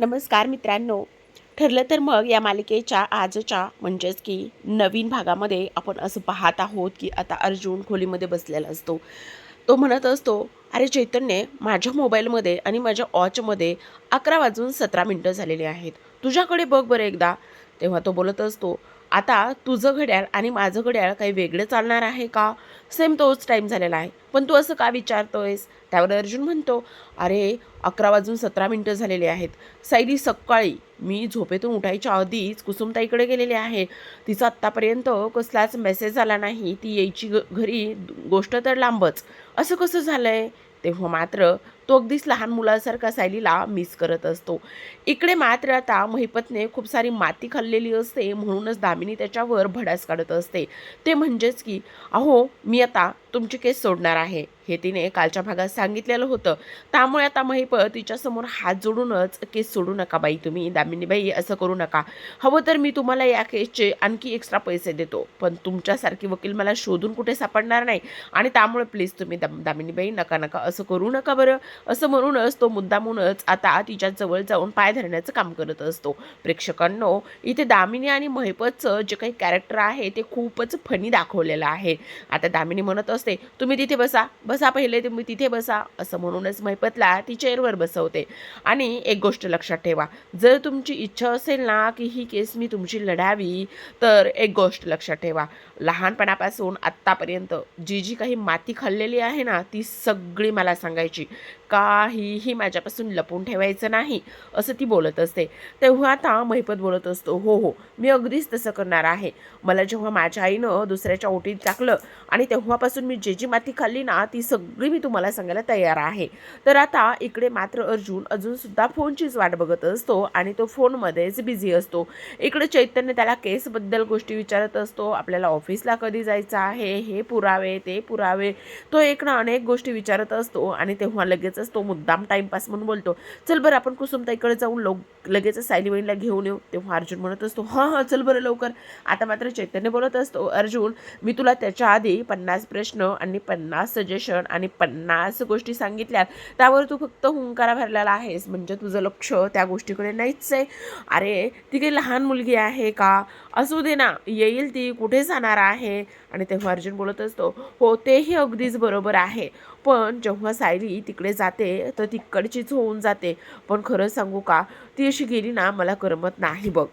नमस्कार मित्रांनो. ठरलं तर मग या मालिकेच्या आजच्या म्हणजेच की नवीन भागामध्ये आपण असं पाहत आहोत की आता अर्जुन खोलीमध्ये बसलेला असतो. तो म्हणत असतो अरे चैतन्य माझ्या मोबाईलमध्ये आणि माझ्या वॉचमध्ये अकरा वाजून सतरा मिनटं झालेली आहेत. तुझ्याकडे बघ बरं एकदा. तेव्हा तो बोलत असतो आता तुझं घड्याळ आणि माझं घड्याळ काही वेगळं चालणार आहे का? सेम तोच टाईम झालेला आहे. पण तू असं का विचारतोयस? त्यावर अर्जुन म्हणतो अरे अकरा वाजून सतरा मिनटं झालेली आहेत. सायली सकाळी मी झोपेतून उठायच्या आधीच कुसुमताईकडे गेलेले आहे. तिचा आत्तापर्यंत कसलाच मेसेज आला नाही. ती यायची ग घरी गोष्ट तर लांबच. असं कसं झालं आहे तेव्हा मात्र तो अगदीच लहान मुलासारखा सायलीला मिस करत असतो. इकडे मात्र आता महिपतने खूप सारी माती खाल्लेली असते म्हणूनच दामिनी त्याच्यावर भडास काढत असते. ते म्हणजेच की अहो मी आता तुमची केस सोडणार आहे. हे तिने कालच्या भागात सांगितलेलं होतं. त्यामुळे आता महिपत तिच्यासमोर हात जोडूनच केस सोडू नका बाई तुम्ही. दामिनीबाई असं करू नका. हवं तर मी तुम्हाला या केसचे आणखी एक्स्ट्रा पैसे देतो. पण तुमच्यासारखी वकील मला शोधून कुठे सापडणार नाही. आणि त्यामुळे प्लीज तुम्ही दम दामिनीबाई नका नका असं करू नका बरं. असं म्हणूनच तो मुद्दामूनच आता तिच्या जवळ जाऊन पाय धरण्याचं काम करत असतो. प्रेक्षकांनो इथे दामिनी आणि महिपतचं जे काही कॅरेक्टर आहे ते खूपच फनी दाखवलेलं आहे. आता दामिनी म्हणत असतो तुम्ही तिथे बसा. बसा पहिले तुम्ही तिथे बसा. असं म्हणूनच महिपतला ती चेअरवर बसवते. आणि एक गोष्ट लक्षात ठेवा. जर तुमची इच्छा असेल ना की ही केस मी तुमची लढावी तर एक गोष्ट लक्षात ठेवा. लहानपणापासून आत्तापर्यंत जी जी काही माती खाल्लेली आहे ना ती सगळी मला सांगायची. काहीही माझ्यापासून लपून ठेवायचं नाही असं ती बोलत असते. तेव्हा आता महिपत बोलत असतो हो हो मी अगदीच तसं करणार आहे. मला जेव्हा माझ्या आईनं दुसऱ्याच्या ओटीत टाकलं आणि तेव्हापासून मी जे जी माती खाल्ली ना ती सगळी मी तुम्हाला सांगायला तयार आहे. तर आता इकडे मात्र अर्जुन अजूनसुद्धा फोनचीच वाट बघत असतो आणि तो फोनमध्येच बिझी असतो. इकडे चैतन्य त्याला केसबद्दल गोष्टी विचारत असतो. आपल्याला ऑफिसला कधी जायचं आहे? हे पुरावे ते पुरावे. तो एक ना अनेक गोष्टी विचारत असतो आणि तेव्हा लगेच लगेचच तो मुद्दाम टाईमपास म्हणून बोलतो. चल बरं आपण कुसुमताईकडे जाऊन लव लगेच सायली बहिणीला घेऊन येऊ. तेव्हा अर्जुन म्हणत असतो हां हां चल बरं लवकर. आता मात्र चैतन्य बोलत असतो अर्जुन मी तुला त्याच्या आधी पन्नास प्रश्न आणि पन्नास सजेशन आणि पन्नास गोष्टी सांगितल्यात. त्यावर तू फक्त हुंकारा भरलेला आहेस. म्हणजे तुझं लक्ष त्या गोष्टीकडे नाहीच आहे. अरे ती काही लहान मुलगी आहे का? असू दे ना. येईल ती. कुठे जाणार आहे? आणि तेव्हा अर्जुन बोलत असतो हो तेही अगदीच बरोबर आहे. पण जेव्हा सायली तिकडे जाते तर तिकडचीच होऊन जाते. पण खरं सांगू का? ती अशी गेली ना मला करमत नाही बघ.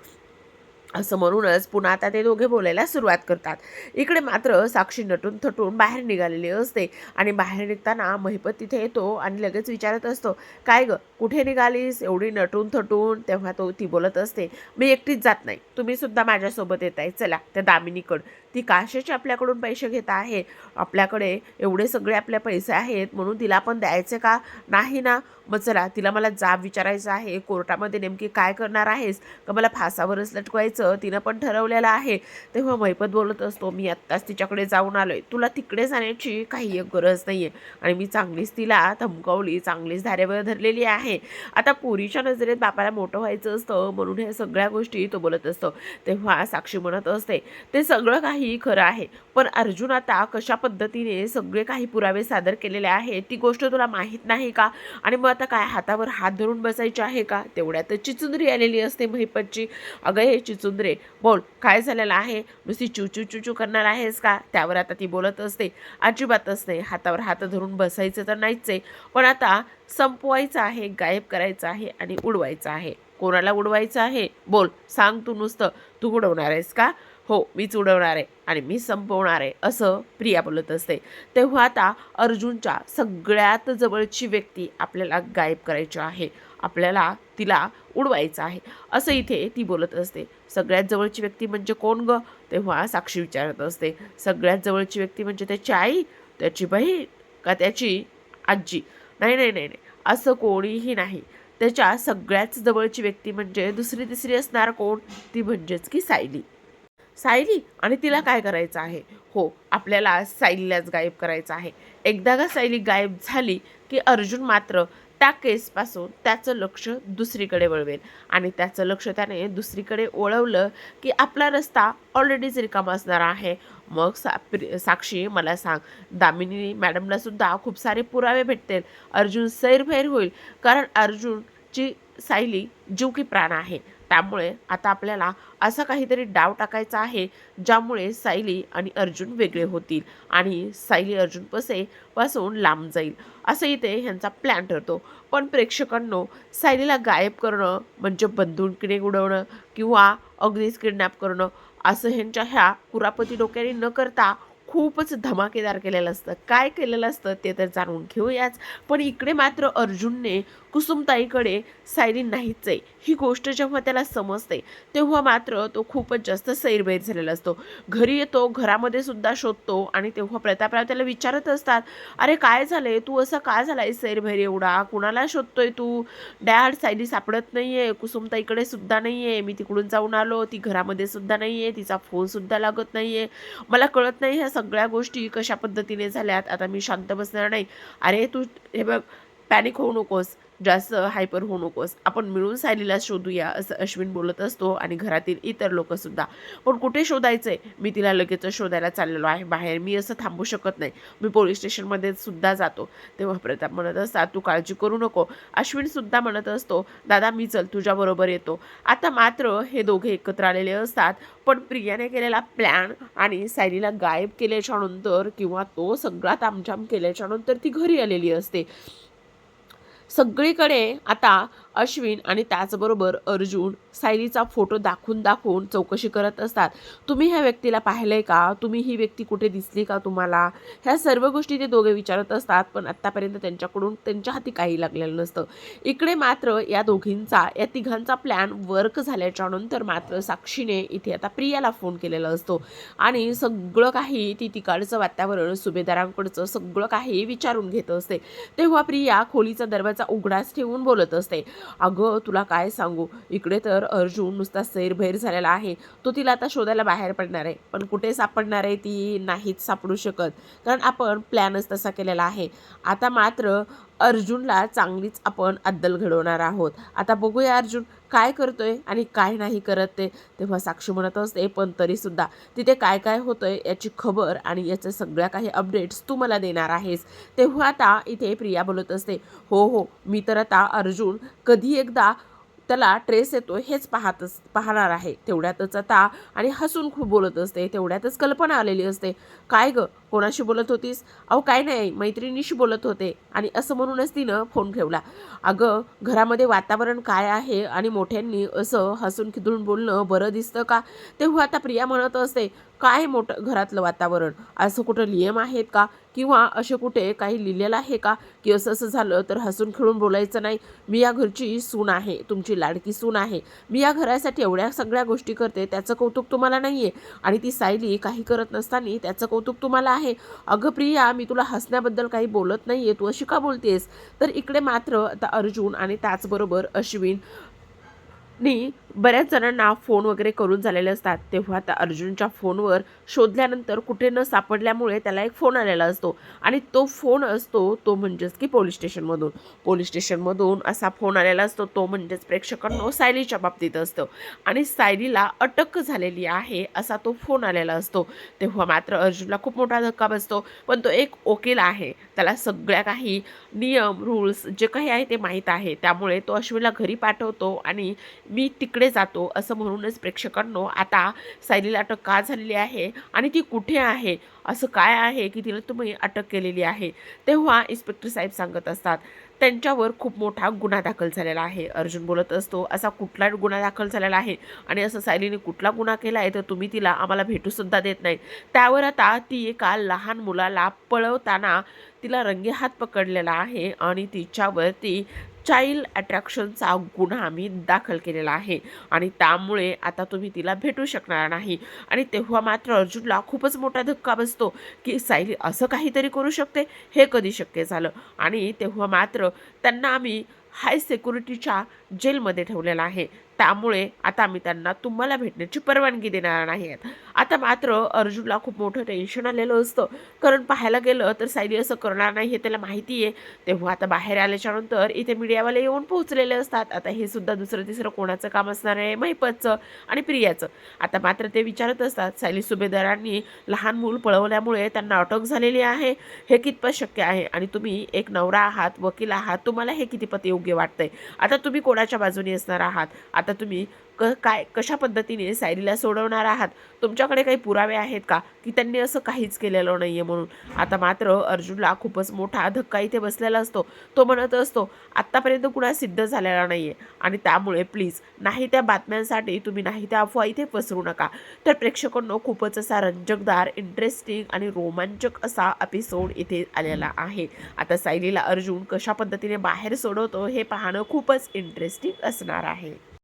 असं म्हणूनच पुन्हा आता ते दोघे बोलायला सुरुवात करतात. इकडे मात्र साक्षी नटून थटून बाहेर निघालेली असते आणि बाहेर निघताना महिपत तिथे येतो आणि लगेच विचारत असतो काय ग कुठे निघालीस? एवढी नटून थटून तेव्हा तो ती बोलत असते मी एकटीच जात नाही तुम्ही सुद्धा माझ्यासोबत येत आहे चला त्या दामिनीकडं. ती काशाचे आपल्याकडून पैसे घेत आहे. आपल्याकडे एवढे सगळे आपले पैसे आहेत म्हणून तिला पण द्यायचे का? नाही ना. मग चला तिला मला जाब विचारायचं आहे. कोर्टामध्ये नेमकी काय करणार आहेस? का मला फासावरच लटकवायचं तिनं पण ठरवलेलं आहे. तेव्हा महिपत बोलत असतो मी आत्ताच तिच्याकडे जाऊन आलो आहे तुला तिकडे जाण्याची काही एक गरज नाही आहे आणि मी चांगलीच तिला धमकावली चांगलीच धारेवर धरलेली आहे. आता पुरीच्या नजरेत बापाला मोठं व्हायचं असतं म्हणून ह्या सगळ्या गोष्टी तो बोलत असतो. तेव्हा साक्षी म्हणत असते ते सगळं काही खरं आहे पण अर्जुन आता कशा पद्धतीने सगळे काही पुरावे सादर केलेले आहेत ती गोष्ट तुला माहीत नाही का? आणि मग आता काय हातावर हात धरून बसायचे आहे का? तेवढ्यातच चिचुंदरी आलेली असते महिपतची अगं हे चिचुंद्रे बोल काय झालेलं आहे? नुसती चुचू चुचू करणार आहेस का? त्यावर आता ती बोलत असते. अजिबातच नाही हातावर हात धरून बसायचं तर नाहीच आहे पण आता संपवायचं आहे गायब करायचं आहे आणि उडवायचं आहे. कोणाला उडवायचं आहे? बोल सांग तू नुसतं. तू उडवणार आहेस का? हो मीच उडवणार आहे आणि मी संपवणार आहे असं प्रिया बोलत असते. तेव्हा आता अर्जुनच्या सगळ्यात जवळची व्यक्ती आपल्याला गायब करायची आहे. आपल्याला तिला उडवायचं आहे. असं इथे ती बोलत असते. सगळ्यात जवळची व्यक्ती म्हणजे कोण ग? तेव्हा साक्षी विचारत असते. सगळ्यात जवळची व्यक्ती म्हणजे त्याची आई त्याची बहीण का त्याची आजी? नाही नाही नाही नाही. असं कोणीही नाही. त्याच्या सगळ्याच जवळची व्यक्ती म्हणजे दुसरी तिसरी असणार कोण? ती म्हणजेच की सायली. सायली? आणि तिला काय करायचं आहे? हो आपल्याला सायलीलाच गायब करायचं आहे. एकदा का सायली गायब झाली की अर्जुन मात्र त्या केसपासून त्याचं लक्ष दुसरीकडे वळवेल. आणि त्याचं लक्ष त्याने दुसरीकडे वळवलं की आपला रस्ता ऑलरेडीच रिकामा असणार आहे. मग सा साक्षी मला सांग दामिनी मॅडमला सुद्धा खूप सारे पुरावे भेटतील. अर्जुन सैरभैर होईल. कारण अर्जुनची सायली जीव की प्राण आहे. त्यामुळे आता आपल्याला असा काहीतरी डाव टाकायचा आहे ज्यामुळे सायली आणि अर्जुन वेगळे होतील आणि सायली अर्जुन पसे पासून लांब जाईल. असं इथे ह्यांचा प्लॅन ठरतो. पण प्रेक्षकांनो सायलीला गायब करणं म्हणजे बंदुकीने उडवणं किंवा अगदीच किडनॅप करणं असं ह्यांच्या ह्या कुरापती डोक्याने न करता खूपच धमाकेदार केलेलं असतं. काय केलेलं असतं ते तर जाणून घेऊयाच. पण इकडे मात्र अर्जुनने कुसुमताईकडे सायली नाहीच आहे. ही गोष्ट जेव्हा त्याला समजते तेव्हा मात्र तो खूपच जास्त सैरभैर झालेला असतो. घरी येतो घरामध्ये सुद्धा शोधतो आणि तेव्हा प्रतापराव त्याला विचारत असतात अरे काय झालंय? तू असं काय झालाय सैरभैर एवढा? कुणाला शोधतोय तू? डॅड सायली सापडत नाहीये कुसुमताईकडे सुद्धा नाहीये. मी तिकडून जाऊन आलो ती घरामध्ये सुद्धा नाहीये तिचा फोन सुद्धा लागत नाहीये. मला कळत नाही ह्या सगळ्या गोष्टी कशा पद्धतीने झाल्यात. आता मी शांत बसणार नाही. अरे तू हे बघ पॅनिक होऊ नकोस. जास्त हायपर होऊ नकोस. आपण मिळून सायलीला शोधूया असं अश्विन बोलत असतो आणि घरातील इतर लोकसुद्धा. पण कुठे शोधायचं आहे मी तिला लगेच शोधायला चाललेलो आहे. बाहेर मी असं थांबू शकत नाही. मी पोलीस स्टेशनमध्ये सुद्धा जातो. तेव्हा प्रताप म्हणत असतात तू काळजी करू नको. अश्विनसुद्धा म्हणत असतो दादा मी चल तुझ्याबरोबर येतो. आता मात्र हे दोघे एकत्र आलेले असतात पण प्रियाने केलेला प्लॅन आणि सायलीला गायब केल्याच्यानंतर किंवा तो सगळा तामझाम केल्याच्यानंतर ती घरी आलेली असते. सगळीकडे आता अश्विन आणि त्याचबरोबर अर्जुन सायलीचा फोटो दाखवून दाखवून चौकशी करत असतात. तुम्ही ह्या व्यक्तीला पाहिलंय का? तुम्ही ही व्यक्ती कुठे दिसली का तुम्हाला? ह्या सर्व गोष्टी ते दोघे विचारत असतात पण आत्तापर्यंत त्यांच्याकडून त्यांच्या हाती काही लागलेलं नसतं. इकडे मात्र या दोघींचा या तिघांचा प्लॅन वर्क झाल्याच्यानंतर मात्र साक्षीने इथे आता प्रियाला फोन केलेला असतो. आणि सगळं काही ती तिकडचं वातावरण सुभेदारांकडचं सगळं काही विचारून घेत असते. तेव्हा प्रिया खोलीचा दरवाजा उघडाच ठेवून बोलत असते. अगं तुला काय सांगू? इकडे तर अर्जुन नुसता सैरभैर झालेला आहे. तो तिला आता शोधायला बाहेर पडणार आहे. पण कुठे सापडणार आहे ती नाहीच सापडू शकत. कारण आपण प्लॅनच तसा केलेला आहे. आता मात्र अर्जुनला चांगलीच आपण अद्दल घडवणार आहोत. आता बघूया अर्जुन काय करतोय आणि काय नाही करत ते. तेव्हा साक्षी म्हणत असते पण तरीसुद्धा तिथे काय काय होतंय याची खबर आणि याचं सगळ्या काही अपडेट्स तू मला देणार आहेस. तेव्हा आता इथे प्रिया बोलत असते हो हो मी तर आता अर्जुन कधी एकदा त्याला ट्रेस येतो हेच पाहतच पाहणार आहे. तेवढ्यातच आता आणि हसून खूप बोलत असते तेवढ्यातच कल्पना आलेली असते. काय ग? कोणाशी बोलत होतीस? अहो काय नाही मैत्रिणीशी बोलत होते. आणि असं म्हणूनच तिनं फोन ठेवला. अगं घरामध्ये वातावरण काय आहे आणि मोठ्यांनी असं हसून खिदळून बोलणं बरं दिसतं का? तेव्हा आता प्रिया म्हणत असते काय मोठं घरातलं वातावरण? असं कुठं नियम आहेत का? किंवा असे कुठे काही लिहिलेलं आहे का? की असं असं झालं तर हसून खेळून बोलायचं नाही. मी या घरची सून आहे तुमची लाडकी सून आहे. मी या घरासाठी एवढ्या सगळ्या गोष्टी करते त्याचं कौतुक तुम्हाला नाही आहे आणि ती सायली काही करत नसताना त्याचं कौतुक तुम्हाला आहे. अगं प्रिया मी तुला हसण्याबद्दल काही बोलत नाही आहे तू अशी का बोलतेस? तर इकडे मात्र आता अर्जुन आणि त्याचबरोबर अश्विन नी बऱ्याच जणांना फोन वगैरे करून झालेले असतात. तेव्हा आता अर्जुनच्या फोनवर शोधल्यानंतर कुठे न सापडल्यामुळे त्याला एक फोन आलेला असतो. आणि तो फोन असतो तो म्हणजेच की पोलीस स्टेशनमधून. पोलीस स्टेशनमधून असा फोन आलेला असतो तो म्हणजेच प्रेक्षकांनो सायलीच्या बाबतीत असतो. आणि सायलीला अटक झालेली आहे असा तो फोन आलेला असतो. तेव्हा मात्र अर्जुनला खूप मोठा धक्का बसतो. पण तो एक वकील आहे. त्याला सगळ्या काही नियम रूल्स जे काही आहे ते माहीत आहे. त्यामुळे तो अश्विनला घरी पाठवतो आणि मी तिकडे जातो असं म्हणूनच प्रेक्षकांनो आता सायलीला अटक का झालेली आहे आणि ती कुठे आहे? असं काय आहे की तिला तुम्ही अटक केलेली आहे? तेव्हा इन्स्पेक्टर साहेब सांगत असतात त्यांच्यावर खूप मोठा गुन्हा दाखल झालेला आहे. अर्जुन बोलत असतो असा कुठला गुन्हा दाखल झालेला आहे? आणि असं सायलीने कुठला गुन्हा केला आहे? तर तुम्ही तिला आम्हाला भेटूसुद्धा देत नाही. त्यावर आता ती एका लहान मुलाला पळवताना तिला रंगेहात पकडलेला आहे आणि तिच्यावरती चाइल्ड अट्रॅक्शनचा गुन्हा आम्ही दाखल केलेला आहे. आणि त्यामुळे आता तुम्ही तिला भेटू शकणार नाही. आणि तेव्हा मात्र अर्जुनला खूपच मोठा धक्का बसतो की सायली असं काहीतरी करू शकते? हे कधी शक्य झालं? आणि तेव्हा मात्र त्यांना आम्ही हाय सिक्युरिटीच्या जेलमध्ये ठेवलेला आहे. त्यामुळे आता आम्ही त्यांना तुम्हाला भेटण्याची परवानगी देणार नाही आहेत. आता मात्र अर्जुनला खूप मोठं टेन्शन आलेलं असतं. कारण पाहायला गेलं तर सायली असं करणार नाही हे त्याला माहिती आहे. तेव्हा आता बाहेर आल्याच्यानंतर इथे मीडियावाले येऊन पोहोचलेले असतात. आता हे सुद्धा दुसरं तिसरं कोणाचं काम असणार आहे? महिपतचं आणि प्रियाचं. आता मात्र ते विचारत असतात सायली सुभेदारांनी लहान मूल पळवल्यामुळे त्यांना अटक झालेली आहे. हे कितपत शक्य आहे? आणि तुम्ही एक नवरा आहात वकील आहात तुम्हाला हे कितीपत योग्य वाटतंय? आता तुम्ही कोणाच्या बाजूने असणार आहात? आता तुम्ही क काय कशा पद्धतीने सायलीला सोडवणार आहात? तुमच्याकडे काही पुरावे आहेत का? की त्यांनी असं काहीच केलेलं नाही आहे म्हणून. आता मात्र अर्जुनला खूपच मोठा धक्का इथे बसलेला असतो. तो म्हणत असतो आत्तापर्यंत कुणा सिद्ध झालेला नाही आहे आणि त्यामुळे प्लीज नाही त्या बातम्यांसाठी तुम्ही नाही त्या अफवा इथे पसरू नका. तर प्रेक्षकांनो खूपच असा रंजकदार इंटरेस्टिंग आणि रोमांचक असा एपिसोड इथे आलेला आहे. आता सायलीला अर्जुन कशा पद्धतीने बाहेर सोडवतो हे पाहणं खूपच इंटरेस्टिंग असणार आहे.